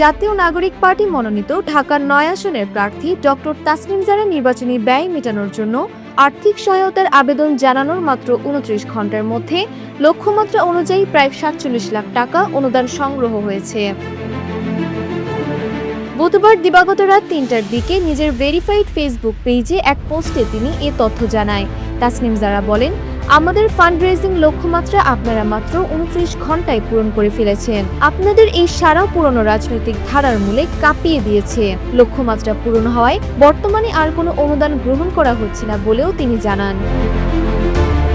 জাতীয় নাগরিক পার্টি মনোনীত ঢাকার নয় আসনের প্রার্থী ডক্টর তাসলিম জারা নির্বাচনী ব্যয় মেটানোর জন্য আর্থিক সহায়তার আবেদন জানানোর মাত্র উনত্রিশ ঘণ্টার মধ্যে লক্ষ্যমাত্রা অনুযায়ী প্রায় সাতচল্লিশ লাখ টাকা অনুদান সংগ্রহ হয়েছে। বুধবার দিবাগত রাত তিনটার দিকে নিজের ভেরিফাইড ফেসবুক পেজে এক পোস্টে তিনি এ তথ্য জানায়। তাসনিম জারা বলেন আমাদের ফান্ড রেজিং লক্ষ্যমাত্রা আপনারা মাত্র উনত্রিশ ঘন্টায় পূরণ করে ফেলেছেন। আপনাদের এই সারা পুরনো রাজনৈতিক ধারার মূলে কাঁপিয়ে দিয়েছে। লক্ষ্যমাত্রা পূরণ হওয়ায় বর্তমানে আর কোনো অনুদান গ্রহণ করা হচ্ছে না বলেও তিনি জানান।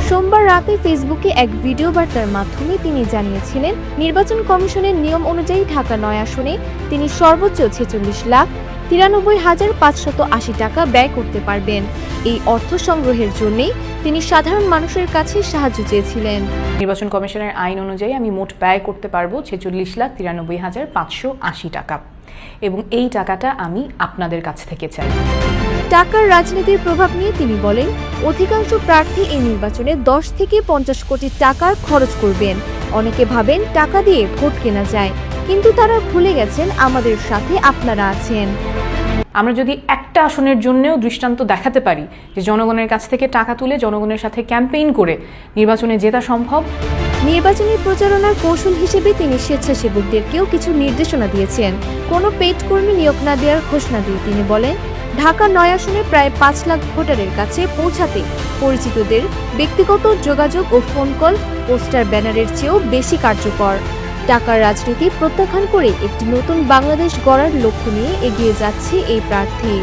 সোমবার রাতে ফেসবুকে এক ভিডিও বার্তার মাধ্যমে তিনি জানিয়েছিলেন, নির্বাচন কমিশনের নিয়ম অনুযায়ী ঢাকা নয় আসনে তিনি সর্বোচ্চ ছেচল্লিশ লাখ তিরানব্বই হাজার পাঁচশত আশি টাকা ব্যয় করতে পারবেন। এই অর্থ সংগ্রহের জন্যেই তিনি সাধারণ মানুষের কাছে সাহায্য চেয়েছিলেন। নির্বাচন কমিশনের আইন অনুযায়ী আমি মোট ব্যয় করতে পারব ছেচল্লিশ লাখ তিরানব্বই হাজার পাঁচশো আশি টাকা। এবং এই টাকাটা আমি আপনাদের কাছ থেকে চাই। টাকার রাজনীতির প্রভাব নিয়ে তিনি বলেন অধিকাংশ প্রার্থী এই নির্বাচনে দশ থেকে পঞ্চাশ কোটি টাকার খরচ করবেন। অনেকে ভাবেন টাকা দিয়ে ভোট কেনা যায়। কিন্তু তারা ভুলে গেছেন আমাদের সাথে আপনারা আছেন। আমরা যদি একটা আসনের জন্যও দৃষ্টান্ত দেখাতে পারি যে জনগণের কাছ থেকে টাকা তুলে জনগণের সাথে ক্যাম্পেইন করে নির্বাচনে জেতা সম্ভব। নির্বাচনী প্রচারণার কৌশল হিসেবে তিনি স্বেচ্ছাসেবকদেরকেও কিছু নির্দেশনা দিয়েছেন। কোনো পেট কর্মী নিয়োগ না দেওয়ার ঘোষণা দিয়ে তিনি বলেন ঢাকা নয় আসনে প্রায় পাঁচ লাখ ভোটারের কাছে পৌঁছাতে পরিচিতদের ব্যক্তিগত যোগাযোগ ও ফোন কল পোস্টার ব্যানারের চেয়েও বেশি কার্যকর। টাকার রাজনীতি প্রত্যাখ্যান করে একটি নতুন বাংলাদেশ গড়ার লক্ষ্য নিয়ে এগিয়ে যাচ্ছে এই প্রার্থী।